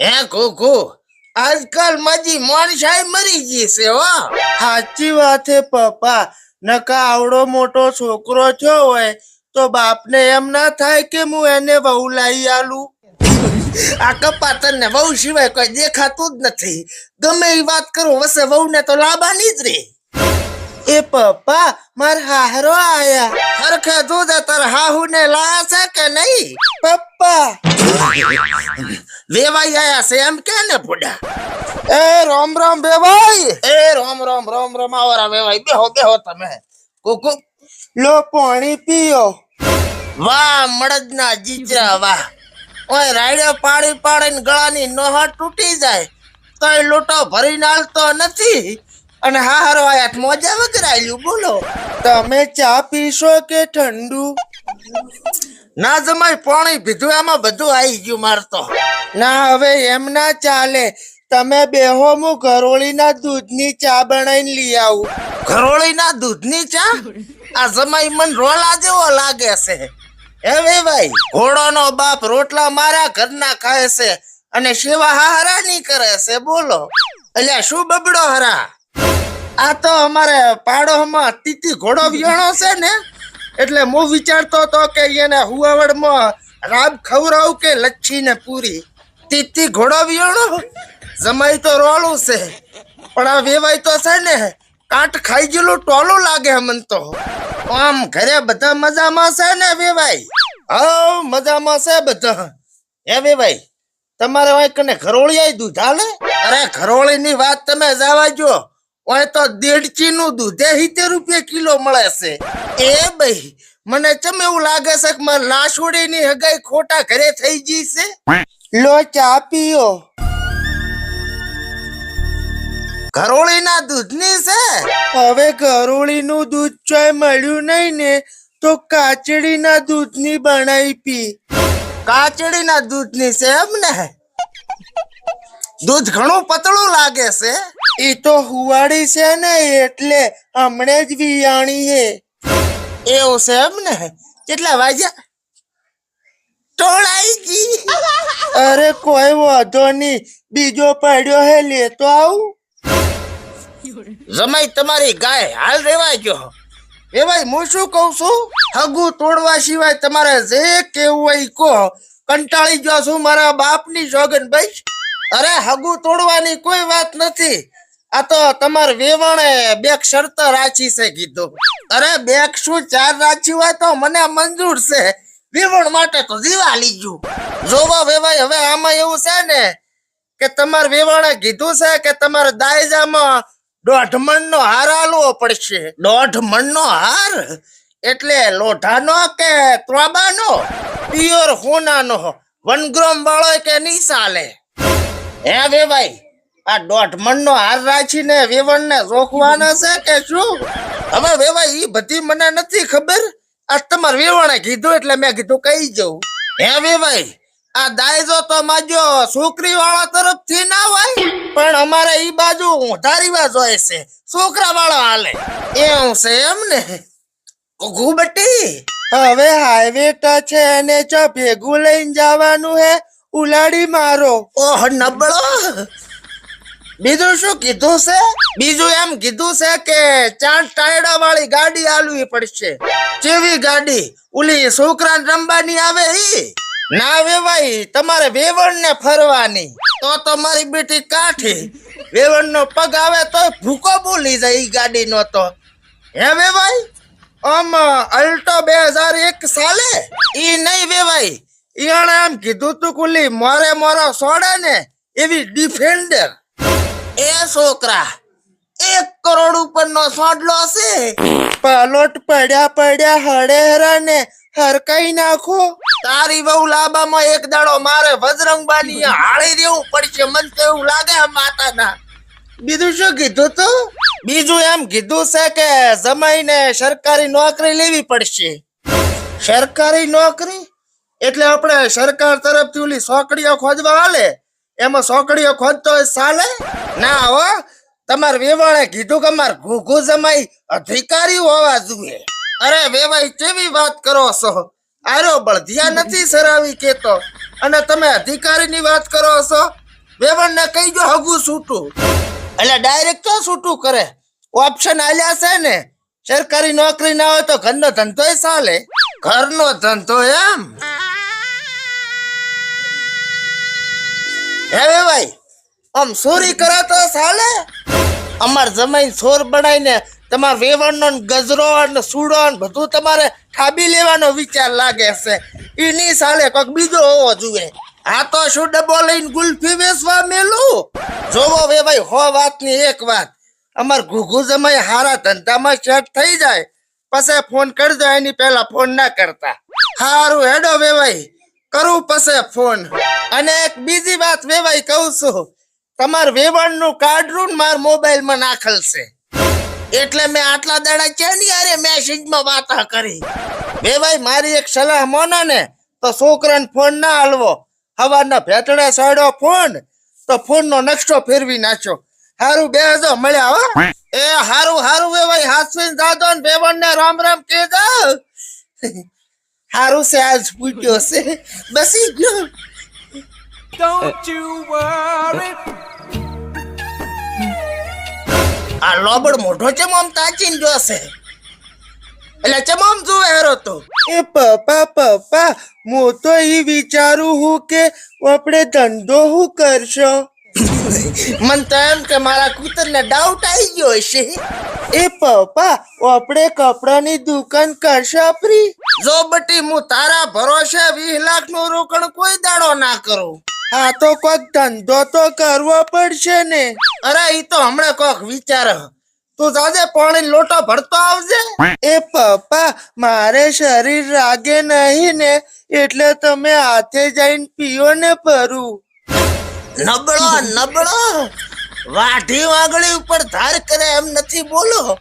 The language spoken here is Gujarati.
હે કોકો આજકાલ માજી માણસાઈ મરી ગઈ છે હો. સાચી વાત છે પપ્પા નકા આવડો મોટો છોકરો થયો હોય તો બાપને એમ ના થાય કે હું એને વહુ લાવી આલું. આ કપાતર ને વહુ સિવાય કોઈ દેખાતું જ નથી. ગમે એ વાત કરું વસે વહુ ને તો લાબાની જ રે. એ પપ્પા માર હાહરો આયા. હરખે દૂધ તાર હાહુ ને લાયા છે કે નહીં? પપ્પા. વેવાઈ આયા છે એમ કે ને ફુડા એ રામ રામ વેવાઈ. એ રોમ રોમ રોમ રોમ આવરા વેવાઈ. બેહો બેહો તમે. કુકુ. લો પાણી પીઓ. વાહ મળદના જીજરા વાહ. ઓય રાયડે પાડી પાડીને ગળાની નોહા તૂટી જાય. તોય લોટો ભરી નાલતો નથી. અને હા હારો આયા મોજા વગર આલ્યું બોલો. તમે ચા પીશો કે ઠંડુ? ના જમાય પાણી પીધું એમાં બધું આવી ગયું મારતો ના હવે એમ ના ચાલે. તમે બેહો હું ઘરોળીના દૂધની ચા બનાવીને લઈ આવું. ઘરોળીના દૂધની ચા? આ જમાઈ મન રોલા જેવો લાગે છે. હવે ભાઈ? ઘોડોનો બાપ રોટલા મારા ઘરના ખાય છે અને સેવા હારા ની કરે છે બોલો. એટલે શું બબડો હરા? આ તો અમારે પાડોમાં તીતી ઘોડો વિયાણો છે ને? એટલે હું વિચારતો હતો કે એને હુવાવડમાં રાબ ખવરાવ કે લચ્છી ને પૂરી? તીતી ઘોડો વિયાણો જમાઈ તો રોળું છે. પણ આ વેવાય તો છે ને, કાટ ખાઈ ગયેલું ટોલું લાગે મન તો. આમ ઘરે બધા મજામાં છે ને વેવાય? હા, મજામાં છે બધા. હે વેવાય, તમારે વાંક કને ઘરોળી દૂધ હાલે? અરે ઘરોળી ની વાત તમે જવા જો ઓય તો દેડચી નું દૂધે સિત્તેર રૂપિયા કિલો મળે છે. એ ભાઈ મને ચમ એવું લાગે છે કે મારા લાસુડી ની હગાઈ ખોટા ઘરે થઈ ગઈ છે? લો ચા પીઓ. ઘરોળીના દૂધની છે? હવે ઘરોળીનું દૂધ ચોય મળ્યું નહીં ને તો કાચડીના દૂધની બનાવી પી. કાચડીના દૂધની છે એમ ને? દૂધ ઘણું પતળું લાગે છે? એ તો હુવાડી છે ને એટલે હમણે જ વિયાણી હે. એવું છે એમ ને કેટલા વાગ્યા? અરે, કોઈ વાંધો નહીં. બીજો પડ્યો હે, લેતો આવું. જમાઈ, તમારી ગાય હાલ રેવાય ગયો. એ ભાઈ, હું શું કઉ છું? હગુ તોડવા સિવાય તમારે જે કેવું હોય કો કહો. કંટાળી ગયો છું મારા બાપની જોગન ભાઈ. અરે, હગુ તોડવાની કોઈ વાત નથી. આ તો તમારે વેવાણે બે શરત રાચી છે કીધું. અરે બેક શું ચાર રાખી હોય તો મને મંજૂર છે. વિવણ માટે તો જીવા લીજું જોવા વેવાય હવે આમાં એવું છે ને કે તમારે વેવાણે કીધું છે કે તમારે દાયજામાં દોઢ મણનો હાર આલવો પડશે. દોઢ મણનો હાર? એટલે લોઢાનો કે ત્રોબાનો? પ્યોર હોનાનો. વનગ્રોમ વાળો કે નહીં ચાલે હે વેવાઈ આ દોઢ મણનો હાર રાખીને વેવણને રોકવાના છે કે શું? હવે વેવા ઈ બધી મને નથી ખબર. આ તમારે વેવાણે કીધું એટલે મેં કીધું કહી જવું હે વેવાઈ આ દાયજો તો માજો છોકરી વાળા તરફથી ના હોય, પણ અમારે ઈ બાજુ ઊંધા રિવાજ હોય છે. છોકરા વાળો હાલે. એવું છે એમ ને ઘુબટી હવે હાઈવે ટચ છે અને ચો ભેગું લઈને જવાનું હે, ઉલાડી મારો. ઓહ, નબળો. બીજું શું કીધું છે? બીજું એમ કીધું છે કે ચાર ટાયડા વાળી ગાડી આલવી પડશે. જેવી ગાડી ઓલી છોકરા રંબાની આવે ઈ? ના વેવાઈ તમારે વેવણ ને ફરવાની. તો તમારી બેટી કાઠી. વેવણ નો પગ આવે તો ભૂકો બોલી જાય ઈ ગાડી નો તો. હે વેવાઈ આમ અલ્ટો બે હજાર એક સાલે? ઈ નહીં વેવાઈ ઈયાણે આમ કીધું તું કુલી મોરે મોરો સોડે ને એવી ડિફેન્ડર એ છોકરા એક કરોડ ઉપરનો સોડલો છે પલોટ પડ્યા પડ્યા હડે હરાને હરકાઈ નાખો. તારી બહુ લાંબામાં એક દાડો મારે બજરંગબાની હાળી દેવું પડશે. મન તો એવું લાગે માતાના. બીજું શું કીધું તું? બીજું એમ કીધું છે કે જમાઈને સરકારી નોકરી લેવી પડશે. સરકારી નોકરી? એટલે આપણે સરકાર તરફથી ઓલી સોકડીઓ ખોજવા હાલે? એમાં સોકડીઓ ખોદતો હોય ચાલે ના હો, તમારે વેવાણે કીધું કે માર ઘૂઘુ જમાઈ અધિકારી હોવા જોઈએ. અરે વેવાઈ કેવી વાત કરો છો? આરો બળધિયા નથી સરાવી કેતો. અને તમે અધિકારીની વાત કરો છો? વેવણ ને કહી જો હગું છૂટું. એટલે ડાયરેક્ટ તો છૂટું કરે? ઓપ્શન આલ્યા છે ને? સરકારી નોકરી ના હોય તો ઘરનો ધંધોય ચાલે ઘરનો ધંધો એમ. હે ભાઈ, આમ ચોરી કરે તો ચાલે? અમાર જમાઈ ચોર બનાવીને તમાર વેવણનો ગજરો ને સૂડો ને બધું તમારે ઠાબી લેવાનો વિચાર લાગે છે. એની સાલે કોઈક બીજો હોવો જોઈએ. આ તો શું ડબ્બો લઈને ગુલ્ફી વેચવા મેલું? જોવો વે ભાઈ, હો વાતની એક વાત. અમાર ઘુઘુ જમાઈ હારા ધંધામાં સેટ થઈ જાય. પછી ફોન કરજો, એની પહેલા ફોન ના કરતા. હારું, હેડો વેવાઈ કરું પછી ફોન. અને એક બીજી વાત વેવાઈ કહું છું. તમાર વેવણનું કાર્ડ માર મોબાઈલમાં નાખેલ છે એટલે મેં આટલા દાડા કેની અરે મેસેજમાં વાત કરી? વેવાઈ, મારી એક સલાહ મોનો ને, તો છોકરાને ફોન ના હાલવો. હવાના ભેટડા સાડો ફોન તો ફોન નો નકશો ફેરવી નાખ્યો. હારું બે હજો મળ્યા હો. એ હારું હારું વેવાઈ હાસવીન દાદો ને વેવણ ને રામ રામ કે જાવ હારું છે, આજ પૂછ્યો છે. બસી ગયો. Don't you worry. આ લોબડ મોઢો ચમ આમ તાચીને જોશે એટલે છે મોમ જુએ હેરો તો? એ પપ્પા પપ્પા હું તો એ વિચારું હું કે આપણે ધંધો હું કરશો? મન તો એમ કે મારા કૂતરને ડાઉટ આવી ગયો હશે. એ પપ્પા આપણે કપડાની દુકાન કરશો આપણી? જો બટી હું તારા ભરોસે વીસ લાખનું રોકડ કોઈ દાડો ના કરું. હા તો કોઈક ધંધો તો કરવો પડશે ને. અરે, ઈ તો હમણાં કોક વિચાર. તું જાજે પાણી લોટો ભરતો આવજે. એ પપ્પા, મારે શરીર રાગે નહીં ને, એટલે તમે હાથે જઈને પીઓ ને ભરું. નબળો નબળો. વાઢી વાગળી ઉપર ધાર કરે એમ નથી બોલો.